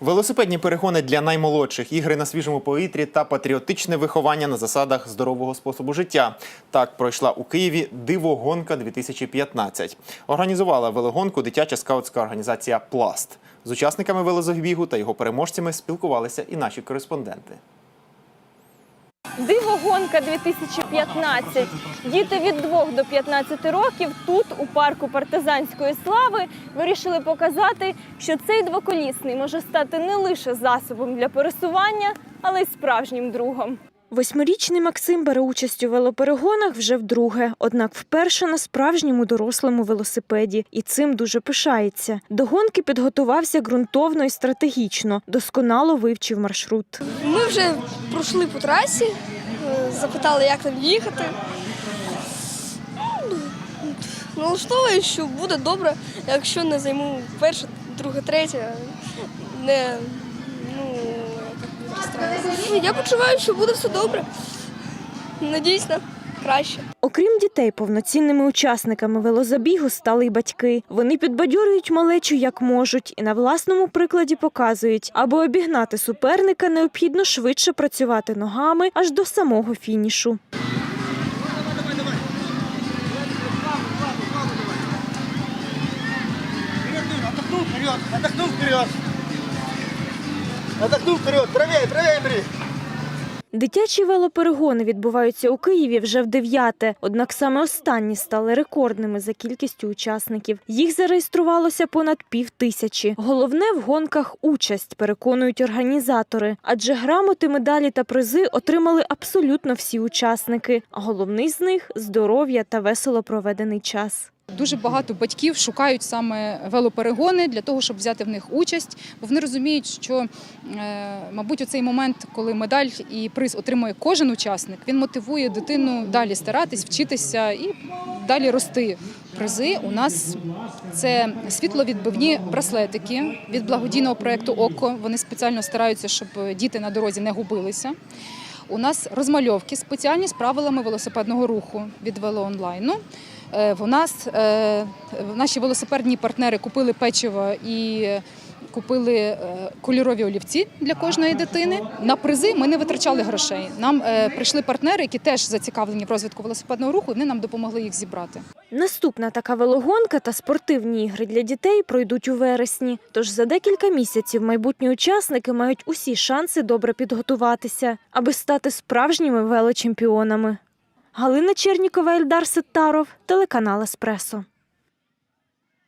Велосипедні перегони для наймолодших, ігри на свіжому повітрі та патріотичне виховання на засадах здорового способу життя. Так пройшла у Києві Дивогонка 2015. Організувала велогонку дитяча скаутська організація Пласт. З учасниками велозабігу та його переможцями спілкувалися і наші кореспонденти. Дивогонка 2015. Діти від 2 до 15 років тут, у парку партизанської слави, вирішили показати, що цей двоколісний може стати не лише засобом для пересування, але й справжнім другом. Восьмирічний Максим бере участь у велоперегонах вже вдруге, однак вперше на справжньому дорослому велосипеді, і цим дуже пишається. До гонки підготувався ґрунтовно і стратегічно, досконало вивчив маршрут. Ми вже пройшли по трасі, е, запитали, як там їхати. Ну, Налаштовую, що буде добре, якщо не займу перше, друге, третє, не. Ну, Я почуваю, що буде все добре. Надіюсь на краще. Окрім дітей, повноцінними учасниками велозабігу стали й батьки. Вони підбадьорюють малечу як можуть, і на власному прикладі показують, аби обігнати суперника, необхідно швидше працювати ногами аж до самого фінішу. Вперед, отдохнул вперед. Отдохнул вперед, правее, правее, Андрей. Дитячі велоперегони відбуваються у Києві вже в дев'яте. Однак саме останні стали рекордними за кількістю учасників. Їх зареєструвалося понад пів тисячі. Головне в гонках участь, переконують організатори. Адже грамоти, медалі та призи отримали абсолютно всі учасники. А головний з них здоров'я та весело проведений час. Дуже багато батьків шукають саме велоперегони для того, щоб взяти в них участь, бо вони розуміють, що, е, мабуть, у цей момент, коли медаль і приз отримує кожен учасник, він мотивує дитину далі старатись, вчитися і далі рости. Призи у нас це світловідбивні браслетики від благодійного проєкту ОКО. Вони спеціально стараються, щоб діти на дорозі не губилися. У нас розмальовки спеціальні з правилами велосипедного руху від велоонлайну. Е, В нас е, наші велосипедні партнери купили печиво і купили е, кольорові олівці для кожної дитини. На призи ми не витрачали грошей. Нам прийшли партнери, які теж зацікавлені в розвитку велосипедного руху. Вони нам допомогли їх зібрати. Наступна така велогонка та спортивні ігри для дітей пройдуть у вересні. Тож за декілька місяців майбутні учасники мають усі шанси добре підготуватися, аби стати справжніми велочемпіонами. Галина Чернікова, Ельдар Сеттаров, телеканал Еспресо.